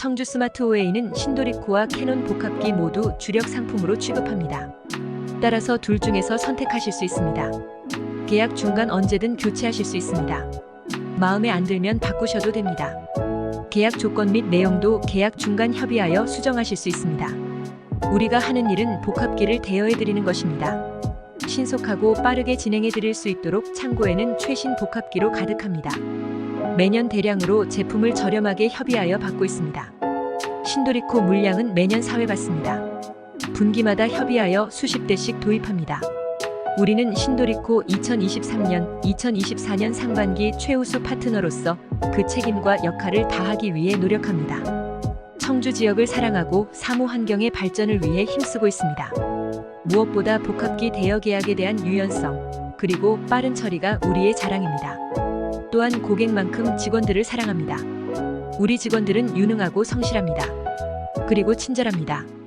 청주 스마트 오웨이는 신도리코와 캐논 복합기 모두 주력 상품으로 취급합니다. 따라서 둘 중에서 선택하실 수 있습니다. 계약 중간 언제든 교체하실 수 있습니다. 마음에 안 들면 바꾸셔도 됩니다. 계약 조건 및 내용도 계약 중간 협의하여 수정하실 수 있습니다. 우리가 하는 일은 복합기를 대여해 드리는 것입니다. 신속하고 빠르게 진행해 드릴 수 있도록 창고에는 최신 복합기로 가득합니다. 매년 대량으로 제품을 저렴하게 협의하여 받고 있습니다. 신도리코 물량은 매년 사회받습니다. 분기마다 협의하여 수십 대씩 도입합니다. 우리는 신도리코 2023년, 2024년 상반기 최우수 파트너로서 그 책임과 역할을 다하기 위해 노력합니다. 청주 지역을 사랑하고 사무 환경의 발전을 위해 힘쓰고 있습니다. 무엇보다 복합기 대여 계약에 대한 유연성, 그리고 빠른 처리가 우리의 자랑입니다. 또한 고객만큼 직원들을 사랑합니다. 우리 직원들은 유능하고 성실합니다. 그리고 친절합니다.